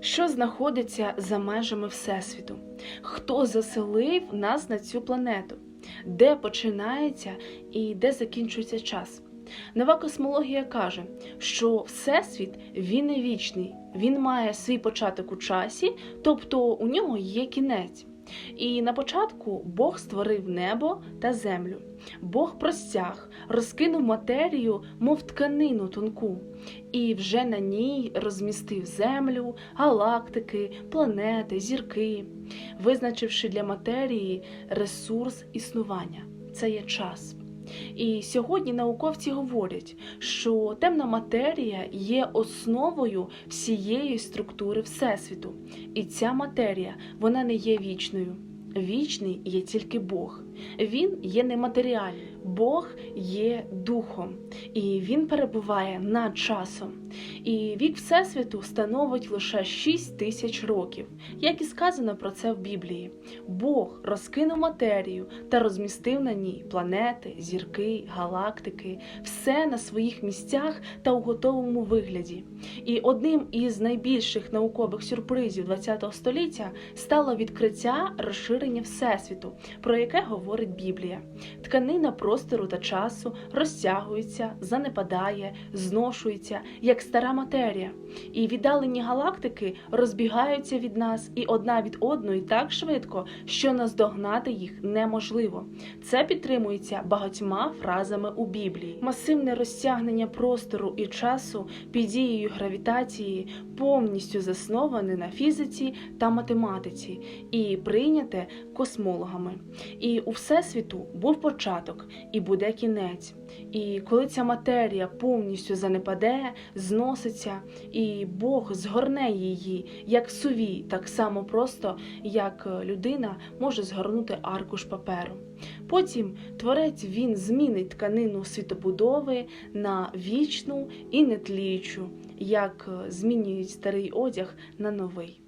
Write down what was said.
Що знаходиться за межами Всесвіту? Хто заселив нас на цю планету? Де починається і де закінчується час? Нова космологія каже, що Всесвіт він не вічний, він має свій початок у часі, тобто у нього є кінець. І на початку Бог створив небо та землю. Бог простяг, розкинув матерію, мов тканину тонку, і вже на ній розмістив землю, галактики, планети, зірки, визначивши для матерії ресурс існування це є час. І сьогодні науковці говорять, що темна матерія є основою всієї структури Всесвіту. І ця матерія вона не є вічною. Вічний є тільки Бог. Він є нематеріальний. Бог є духом, і він перебуває над часом. І вік Всесвіту становить лише 6 тисяч років, як і сказано про це в Біблії. Бог розкинув матерію та розмістив на ній планети, зірки, галактики, все на своїх місцях та у готовому вигляді. І одним із найбільших наукових сюрпризів ХХ століття стало відкриття розширення Всесвіту, про яке говорить Біблія. Тканина простору та часу розтягується, занепадає, зношується, як стара матерія. І віддалені галактики розбігаються від нас і одна від одної так швидко, що наздогнати їх неможливо. Це підтримується багатьма фразами у Біблії. Масивне розтягнення простору і часу під дією гравітації повністю засноване на фізиці та математиці і прийняте космологами. І у Всесвіту був початок і буде кінець. І коли ця матерія повністю занепаде, зноситься, і Бог згорне її як сувій, так само просто, як людина може згорнути аркуш паперу. Потім творець він змінить тканину світобудови на вічну і нетліючу, як змінюють старий одяг на новий.